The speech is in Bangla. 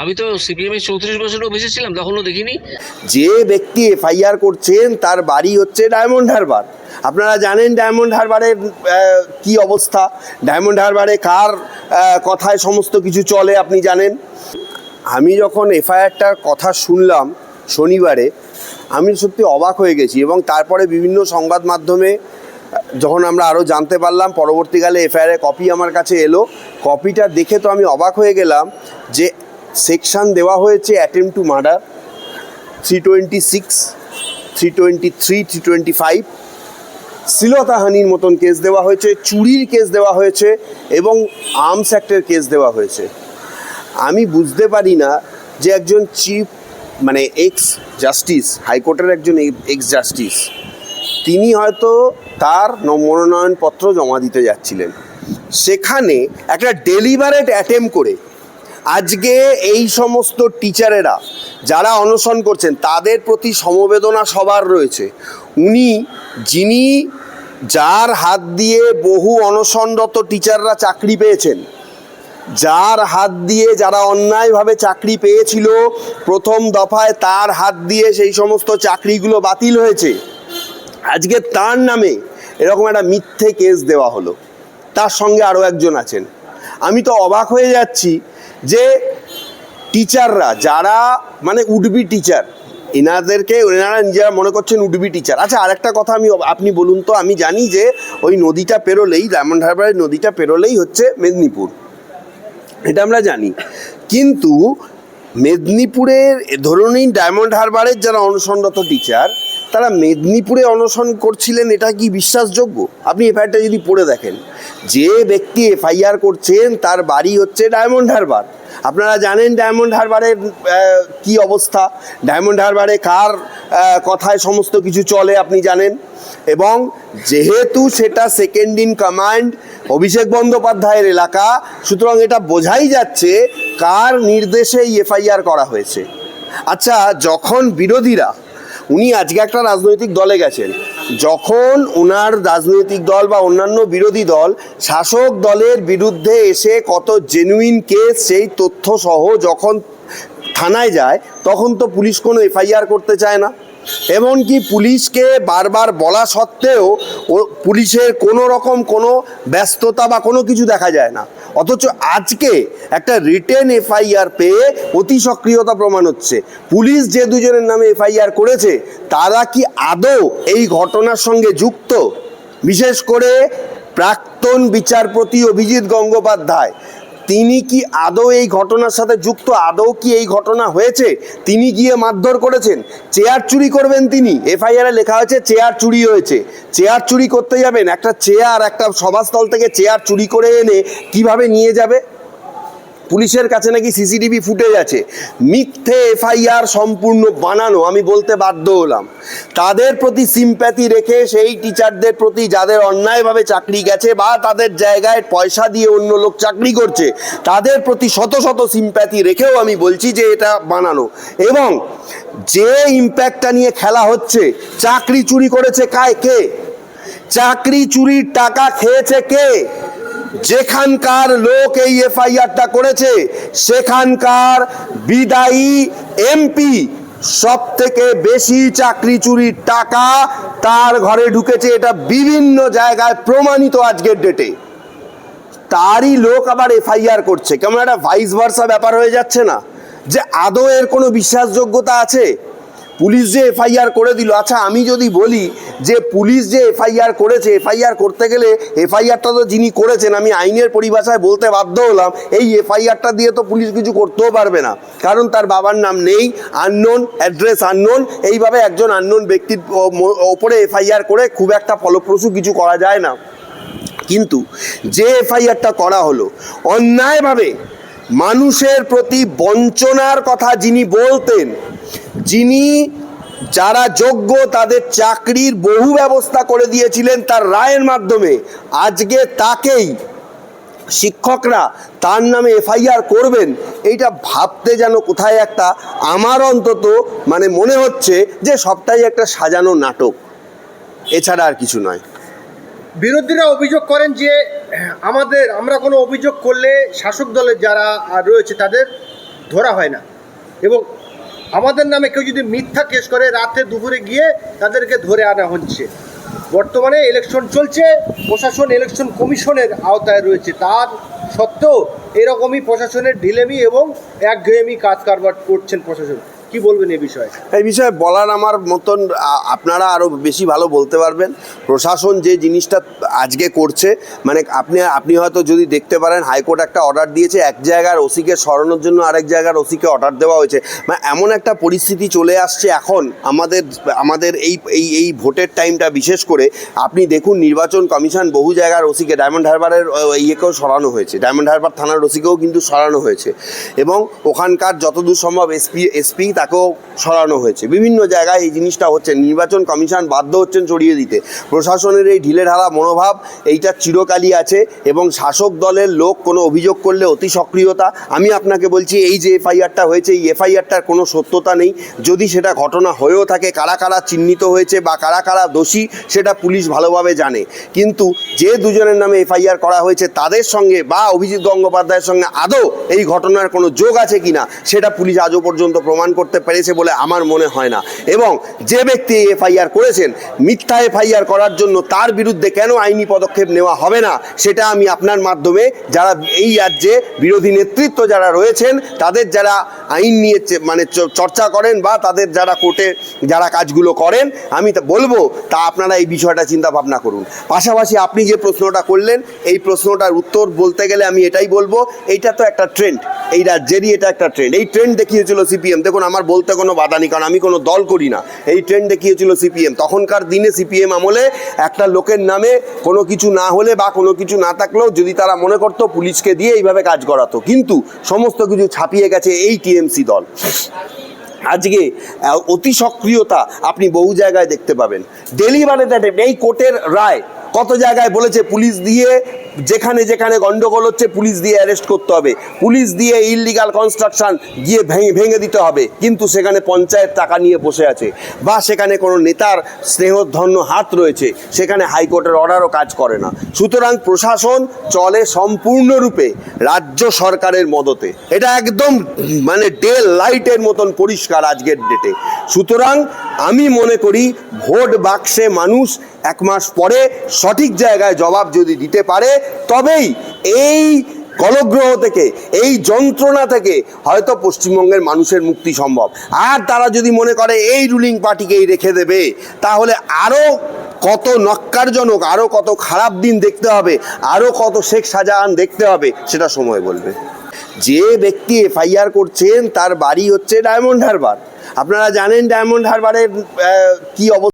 আমি তো চৌত্রিশ বছরেও বেঁচে ছিলাম, তখনও দেখিনি। যে ব্যক্তি এফআইআর করছেন, তার বাড়ি হচ্ছে ডায়মন্ড হারবার। আপনারা জানেন ডায়মন্ড হারবারের কি অবস্থা? ডায়মন্ড হারবারে কার কথায় সমস্ত কিছু চলে, আপনি জানেন? আমি যখন এফআইআরটার কথা শুনলাম শনিবারে, আমি সত্যি অবাক হয়ে গেছি এবং তারপরে বিভিন্ন সংবাদ মাধ্যমে যখন আমরা আরও জানতে পারলাম, পরবর্তীকালে এফআইআরের কপি আমার কাছে এলো। কপিটা দেখে তো আমি অবাক হয়ে গেলাম যে সেকশন দেওয়া হয়েছে attempt to murder three twenty six three twenty three three twenty five শ্লীলতাহানির মতন কেস দেওয়া হয়েছে, চুরির কেস দেওয়া হয়েছে এবং আর্মস অ্যাক্টের কেস দেওয়া হয়েছে। আমি বুঝতে পারি না যে একজন চিফ মানে এক্স জাস্টিস হাইকোর্টের একজন এক্স জাস্টিস তিনি হয়তো তার মনোনয়নপত্র জমা দিতে যাচ্ছিলেন। সেখানে একটা ডেলিভারেট অ্যাটেম্প করে আজকে এই সমস্ত টিচারেরা যারা অনশন করছেন, তাদের প্রতি সমবেদনা সবার রয়েছে। উনি, যিনি যার হাত দিয়ে বহু অনশনরত টিচাররা চাকরি পেয়েছেন, যার হাত দিয়ে যারা অন্যায়ভাবে চাকরি পেয়েছিল, প্রথম দফায় তার হাত দিয়ে সেই সমস্ত চাকরিগুলো বাতিল হয়েছে। আজকে তার নামে এরকম একটা মিথ্যে কেস দেওয়া হলো। তার সঙ্গে আরও একজন আছেন। আমি তো অবাক হয়ে যাচ্ছি যে টিচাররা যারা মানে উডবি টিচার, এনাদেরকে এনারা নিজেরা মনে করছেন উডবি টিচার। আচ্ছা আরেকটা কথা আমি আপনি বলুন তো, আমি জানি যে ওই নদীটা পেরোলেই ডায়মন্ড হারবারের নদীটা পেরোলেই হচ্ছে মেদিনীপুর। এটা আমরা জানি। কিন্তু মেদিনীপুরের, ধরুন ডায়মন্ড হারবারের যারা অনশনরত টিচার তারা মেদিনীপুরে অনশন করছিলেন, এটা কি বিশ্বাসযোগ্য? আপনি এফআইআরটা যদি পড়ে দেখেন, যে ব্যক্তি এফআইআর করছেন, তার বাড়ি হচ্ছে ডায়মন্ড হারবার। আপনারা জানেন ডায়মন্ড হারবারের কি অবস্থা? ডায়মন্ড হারবারে কার কথায় সমস্ত কিছু চলে, আপনি জানেন? এবং যেহেতু সেটা সেকেন্ড ইন কমান্ড অভিষেক বন্দ্যোপাধ্যায়ের এলাকা, সুতরাং এটা বোঝাই যাচ্ছে কার নির্দেশে এফআইআর করা হয়েছে। আচ্ছা যখন বিরোধীরা উনি আজকে একটা রাজনৈতিক দলে গেছেন। যখন ওনার রাজনৈতিক দল বা অন্যান্য বিরোধী দল শাসক দলের বিরুদ্ধে এসে কত জেনুইন কেস সেই তথ্য সহ যখন থানায় যায়, তখন তো পুলিশ কোনো এফআইআর করতে চায় না। এমনকি পুলিশকে বারবার বলা সত্ত্বেও পুলিশের কোনো রকম কোনো ব্যস্ততা বা কোনো কিছু দেখা যায় না। অথচ আজকে একটা রিটেন এফআইআর পেয়ে অতি সক্রিয়তা প্রমাণ হচ্ছে। পুলিশ যে দুজনের নামে এফআইআর করেছে, তারা কি আদৌ এই ঘটনার সঙ্গে যুক্ত? বিশেষ করে প্রাক্তন বিচারপতি অভিজিৎ গঙ্গোপাধ্যায়। তিনি কি আদৌ এই ঘটনার সাথে যুক্ত? আদৌ কি এই ঘটনা হয়েছে? তিনি গিয়ে মারধর করেছেন। চেয়ার চুরি করবেন তিনি। এফআইআরে লেখা হয়েছে, চেয়ার চুরি হয়েছে। চেয়ার চুরি করতে যাবেন। একটা চেয়ার, একটা সভাস্থল থেকে চেয়ার চুরি করে এনে কীভাবে নিয়ে যাবে? পুলিশের কাছে নাকি সিসিটিভি ফুটেজ আছে। মিথ্যে এফআইআর সম্পূর্ণ বানানো, আমি বলতে বাধ্য হলাম। তাদের প্রতি সিম্প্যাথি রেখে সেই টিচারদের প্রতি যাদের অন্যায়ভাবে চাকরি গেছে বা তাদের জায়গায় পয়সা দিয়ে অন্য লোক চাকরি করছে, তাদের প্রতি শত শত সিম্প্যাথি রেখেও আমি বলছি যে এটা বানানো। এবং যে ইম্প্যাক্টটা নিয়ে খেলা হচ্ছে, চাকরি চুরি করেছে কায় কে? চাকরি চুরির টাকা খেয়েছে কে? যেখানকার লোক এই এফআইআরটা করেছে, সেখানকার বিদায়ী এমপি সব থেকে বেশি চাকরি চুরির টাকা তার ঘরে ঢুকেছে। এটা বিভিন্ন জায়গায় প্রমাণিত আজকের ডেটে তারই লোক আবার এফআইআর করছে। কেমন একটা ভাইস ভার্সা ব্যাপার হয়ে যাচ্ছে না? যে আদৌ এর কোনো বিশ্বাসযোগ্যতা আছে? পুলিশ যে এফআইআর করে দিল আচ্ছা আমি যদি বলি যে পুলিশ যে এফআইআর করেছে, এফআইআর করতে গেলে এফআইআরটা তো যিনি করেছেন, আমি আইনের পরিভাষায় বলতে বাধ্য হলাম, এই এফআইআরটা দিয়ে তো পুলিশ কিছু করতেও পারবে না। কারণ তার বাবার নাম নেই আননোন অ্যাড্রেস আননোন এইভাবে একজন আননোন ব্যক্তির ওপরে এফআইআর করে খুব একটা ফলপ্রসূ কিছু করা যায় না। কিন্তু যে এফআইআরটা করা হলো, অন্যায়ভাবে মানুষের প্রতি বঞ্চনার কথা যিনি বলতেন যিনি যারা যোগ্য তাদের চাকরির বহু ব্যবস্থা করে দিয়েছিলেন তার রায়ের মাধ্যমে। আজকে তাকেই শিক্ষকরা তার নামে এফআইআর করবেন, এইটা ভাবতে যেন কোথায় একটা আমার অন্তত মানে মনে হচ্ছে যে সবটাই একটা সাজানো নাটক। এছাড়া আর কিছু নয়। বিরোধীরা অভিযোগ করেন যে, আমাদের, আমরা কোনো অভিযোগ করলে শাসক দলের যারা রয়েছে তাদের ধরা হয় না। এবং আমাদের নামে কেউ যদি মিথ্যা কেস করে, রাতে দুপুরে গিয়ে তাদেরকে ধরে আনা হচ্ছে। বর্তমানে ইলেকশন চলছে, প্রশাসন ইলেকশন কমিশনের আওতায় রয়েছে। তার সত্ত্বেও এরকমই প্রশাসনের ঢিলেমি এবং একঘেয়েমি কাজ কারবার করছেন প্রশাসন। কি বলবেন এ বিষয়ে? এই বিষয়ে বলার আমার মতন আপনারা আরও বেশি ভালো বলতে পারবেন। প্রশাসন যে জিনিসটা আজকে করছে মানে আপনি আপনি হয়তো যদি দেখতে পারেন, হাইকোর্ট একটা অর্ডার দিয়েছে, এক জায়গার ওসিকে সরানোর জন্য আরেক জায়গার ওসিকে অর্ডার দেওয়া হয়েছে। মানে এমন একটা পরিস্থিতি চলে আসছে এখন, আমাদের আমাদের এই এই এই ভোটের টাইমটা বিশেষ করে। আপনি দেখুন, নির্বাচন কমিশন বহু জায়গার ওসিকে, ডায়মন্ড হারবারের ইয়েকেও সরানো হয়েছে। ডায়মন্ড হারবার থানার ওসিকেও কিন্তু সরানো হয়েছে। এবং ওখানকার যতদূর সম্ভব এসপি এসপি তাকেও সরানো হয়েছে। বিভিন্ন জায়গায় এই জিনিসটা হচ্ছে। নির্বাচন কমিশন বাধ্য হচ্ছেন সরিয়ে দিতে। প্রশাসনের এই ঢিলেঢালা মনোভাব, এইটা চিরকালই আছে এবং শাসক দলের লোক কোনো অভিযোগ করলে অতি সক্রিয়তা। আমি আপনাকে বলছি, এই যে এফআইআরটা হয়েছে, এই এফআইআরটার কোনো সত্যতা নেই। যদি সেটা ঘটনা হয়েও থাকে, কারা কারা চিহ্নিত হয়েছে বা কারা কারা দোষী, সেটা পুলিশ ভালোভাবে জানে। কিন্তু যে দুজনের নামে এফআইআর করা হয়েছে, তাদের সঙ্গে বা অভিজিৎ গঙ্গোপাধ্যায়ের সঙ্গে আদৌ এই ঘটনার কোনো যোগ আছে কিনা, সেটা পুলিশ আজও পর্যন্ত প্রমাণ করতে পেরেছে বলে আমার মনে হয় না। এবং যে ব্যক্তি এফআইআর করেছেন, মিথ্যা এফআইআর করার জন্য তার বিরুদ্ধে কেন আইনি পদক্ষেপ নেওয়া হবে না, সেটা আমি আপনার মাধ্যমে যারা এই রাজ্যে বিরোধী নেতৃত্ব যারা রয়েছেন, তাদের যারা আইন নিয়ে মানে চর্চা করেন বা তাদের যারা কোর্টে যারা কাজগুলো করেন, আমি তা বলব, তা আপনারা এই বিষয়টা চিন্তা ভাবনা করুন। পাশাপাশি আপনি যে প্রশ্নটা করলেন, এই প্রশ্নটার উত্তর বলতে গেলে আমি এটাই বলব, এইটা তো একটা ট্রেন্ড এই রাজ্যেরই এটা একটা ট্রেন্ড এই ট্রেন্ড দেখিয়েছিল সিপিএম দেখুন, আমার বলতে কোনো বাধা নেই, কারণ আমি কোনো দল করি না। এই ট্রেন্ড দেখিয়েছিল সিপিএম তখনকার দিনে সিপিএম আমলে একটা লোকের নামে কোনো কিছু না হলে বা কোনো কিছু না থাকলেও যদি তারা মনে করতো, পুলিশকে দিয়ে এইভাবে কাজ করাতো। কিন্তু সমস্ত কিছু ছাপিয়ে গেছে এই টিএমসি দল। আজকে অতি সক্রিয়তা আপনি বহু জায়গায় দেখতে পাবেন। ডেলিভারি এই কোর্টের রায় কত জায়গায় বলেছে, পুলিশ দিয়ে যেখানে যেখানে গন্ডগোল হচ্ছে, পুলিশ দিয়ে অ্যারেস্ট করতে হবে। পুলিশ দিয়ে ইললিগাল কনস্ট্রাকশন গিয়ে ভেঙে ভেঙে দিতে হবে। কিন্তু সেখানে পঞ্চায়েত টাকা নিয়ে বসে আছে বা সেখানে কোনো নেতার স্নেহধন্য হাত রয়েছে, সেখানে হাইকোর্টের অর্ডারও কাজ করে না। সুতরাং প্রশাসন চলে সম্পূর্ণরূপে রাজ্য সরকারের মদতে। এটা একদম মানে ডে লাইটের মতন পরিষ্কার আজকের ডেটে সুতরাং আমি মনে করি, ভোট বাক্সে মানুষ এক মাস পরে সঠিক জায়গায় জবাব যদি দিতে পারে তবেই এই কলগ্রহ থেকে, এই যন্ত্রণা থেকে হয়তো পশ্চিমবঙ্গের মানুষের মুক্তি সম্ভব। আর তারা যদি মনে করে এই রুলিং পার্টিকেই রেখে দেবে, তাহলে আরও কত নক্কারজনক আরও কত খারাপ দিন দেখতে হবে আরও কত শেখ শাহজাহান দেখতে হবে, সেটা সময় বলবে। যে ব্যক্তি এফআইআর করছেন, তার বাড়ি হচ্ছে ডায়মন্ড হারবার। আপনারা জানেন ডায়মন্ড হারবারের কি অবস্থা?